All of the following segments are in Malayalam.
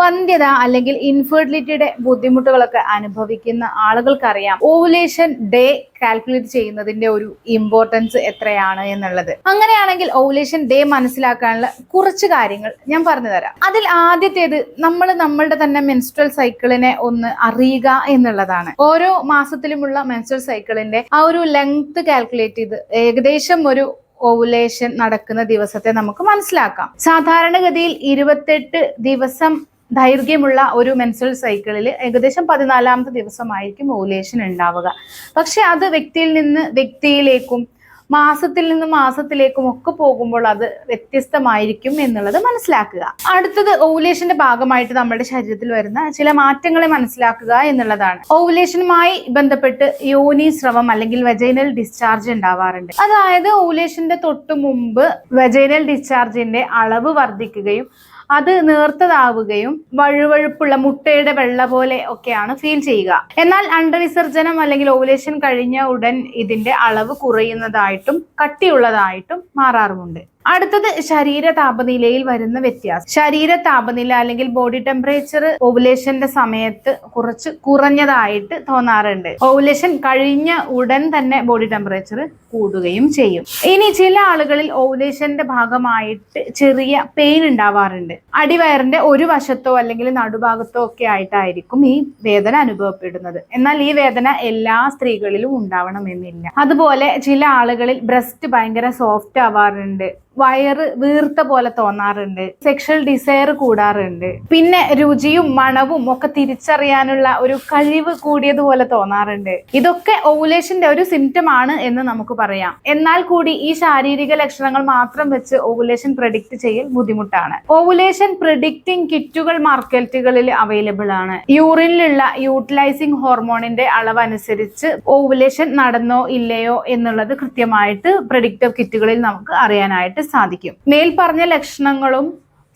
വന്ധ്യത അല്ലെങ്കിൽ ഇൻഫെർട്ടിലിറ്റിയുടെ ബുദ്ധിമുട്ടുകളൊക്കെ അനുഭവിക്കുന്ന ആളുകൾക്കറിയാം. ഓവുലേഷൻ ഡേ കാൽക്കുലേറ്റ് ചെയ്യുന്നതിന്റെ ഒരു ഇമ്പോർട്ടൻസ് എത്രയാണ് എന്നുള്ളത്. അങ്ങനെയാണെങ്കിൽ ഓവുലേഷൻ ഡേ മനസ്സിലാക്കാനുള്ള കുറച്ച് കാര്യങ്ങൾ ഞാൻ പറഞ്ഞു തരാം. അതിൽ ആദ്യത്തേത് നമ്മൾ നമ്മളുടെ തന്നെ മെൻസ്ട്രൽ സൈക്കിളിനെ ഒന്ന് അറിയുക എന്നുള്ളതാണ്. ഓരോ മാസത്തിലുമുള്ള മെൻസ്ട്രൽ സൈക്കിളിന്റെ ആ ഒരു ലെങ്ത് കാൽക്കുലേറ്റ് ചെയ്ത് ഏകദേശം ഒരു ഓവുലേഷൻ നടക്കുന്ന ദിവസത്തെ നമുക്ക് മനസ്സിലാക്കാം. സാധാരണഗതിയിൽ ഇരുപത്തെട്ട് ദിവസം ദൈർഘ്യമുള്ള ഒരു മെൻസ്ട്രൽ സൈക്കിളിൽ ഏകദേശം പതിനാലാമത്തെ ദിവസമായിരിക്കും ഓവുലേഷൻ ഉണ്ടാവുക. പക്ഷെ അത് വ്യക്തിയിൽ നിന്ന് വ്യക്തിയിലേക്കും മാസത്തിൽ നിന്ന് മാസത്തിലേക്കും ഒക്കെ പോകുമ്പോൾ അത് വ്യത്യസ്തമായിരിക്കും എന്നുള്ളത് മനസ്സിലാക്കുക. അടുത്തത് ഓവുലേഷന്റെ ഭാഗമായിട്ട് നമ്മുടെ ശരീരത്തിൽ വരുന്ന ചില മാറ്റങ്ങളെ മനസ്സിലാക്കുക എന്നുള്ളതാണ്. ഓവുലേഷനുമായി ബന്ധപ്പെട്ട് യോനി സ്രവം അല്ലെങ്കിൽ വെജൈനൽ ഡിസ്ചാർജ് ഉണ്ടാവാറുണ്ട്. അതായത് ഓവുലേഷന്റെ തൊട്ടു മുമ്പ് വെജൈനൽ ഡിസ്ചാർജിന്റെ അളവ് വർദ്ധിക്കുകയും അത് നേർത്തതാവുകയും വഴുവഴുപ്പുള്ള മുട്ടയുടെ വെള്ള പോലെ ഒക്കെയാണ് ഫീൽ ചെയ്യുക. എന്നാൽ അണ്ടവിസർജനം അല്ലെങ്കിൽ ഓവുലേഷൻ കഴിഞ്ഞ ഉടൻ ഇതിന്റെ അളവ് കുറയുന്നതായിട്ടും കട്ടിയുള്ളതായിട്ടും മാറാറുമുണ്ട്. അടുത്തത് ശരീര താപനിലയിൽ വരുന്ന വ്യത്യാസം. ശരീര താപനില അല്ലെങ്കിൽ ബോഡി ടെമ്പറേച്ചർ ഓവുലേഷന്റെ സമയത്ത് കുറച്ച് കുറഞ്ഞതായിട്ട് തോന്നാറുണ്ട്. ഓവുലേഷൻ കഴിഞ്ഞ ഉടൻ തന്നെ ബോഡി ടെമ്പറേച്ചർ കൂടുകയും ചെയ്യും. ഇനി ചില ആളുകളിൽ ഓവുലേഷന്റെ ഭാഗമായിട്ട് ചെറിയ പെയിൻ ഉണ്ടാവാറുണ്ട്. അടിവയറിന്റെ ഒരു വശത്തോ അല്ലെങ്കിൽ നടുഭാഗത്തോ ഒക്കെ ആയിട്ടായിരിക്കും ഈ വേദന അനുഭവപ്പെടുന്നത്. എന്നാൽ ഈ വേദന എല്ലാ സ്ത്രീകളിലും ഉണ്ടാവണമെന്നില്ല. അതുപോലെ ചില ആളുകളിൽ ബ്രസ്റ്റ് ഭയങ്കര സോഫ്റ്റ് ആവാറുണ്ട്. വയറ് വീർത്ത പോലെ തോന്നാറുണ്ട്. സെക്ഷൽ ഡിസയർ കൂടാറുണ്ട്. പിന്നെ രുചിയും മണവും ഒക്കെ തിരിച്ചറിയാനുള്ള ഒരു കഴിവ് കൂടിയതുപോലെ തോന്നാറുണ്ട്. ഇതൊക്കെ ഓവുലേഷന്റെ ഒരു സിംറ്റം ആണ് എന്ന് നമുക്ക് പറയാം. എന്നാൽ കൂടി ഈ ശാരീരിക ലക്ഷണങ്ങൾ മാത്രം വെച്ച് ഓവുലേഷൻ പ്രഡിക്റ്റ് ചെയ്യൽ ബുദ്ധിമുട്ടാണ്. ഓവുലേഷൻ പ്രിഡിക്റ്റിംഗ് കിറ്റുകൾ മാർക്കറ്റുകളിൽ അവൈലബിൾ ആണ്. യൂറിനിലുള്ള യൂട്ടിലൈസിംഗ് ഹോർമോണിന്റെ അളവ് അനുസരിച്ച് ഓവുലേഷൻ നടന്നോ ഇല്ലയോ എന്നുള്ളത് കൃത്യമായിട്ട് പ്രഡിക്റ്റീവ് കിറ്റുകളിൽ നമുക്ക് അറിയാനായിട്ട് സാധിക്കും. മേൽപ്പറഞ്ഞ ലക്ഷണങ്ങളും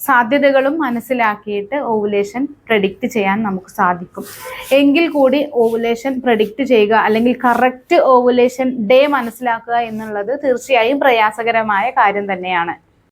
സാധ്യതകളും മനസ്സിലാക്കിയിട്ട് ഓവുലേഷൻ പ്രഡിക്റ്റ് ചെയ്യാൻ നമുക്ക് സാധിക്കും. എങ്കിൽ കൂടി ഓവുലേഷൻ പ്രഡിക്റ്റ് ചെയ്യുക അല്ലെങ്കിൽ കറക്റ്റ് ഓവുലേഷൻ ഡേ മനസ്സിലാക്കുക എന്നുള്ളത് തീർച്ചയായും പ്രയാസകരമായ കാര്യം തന്നെയാണ്.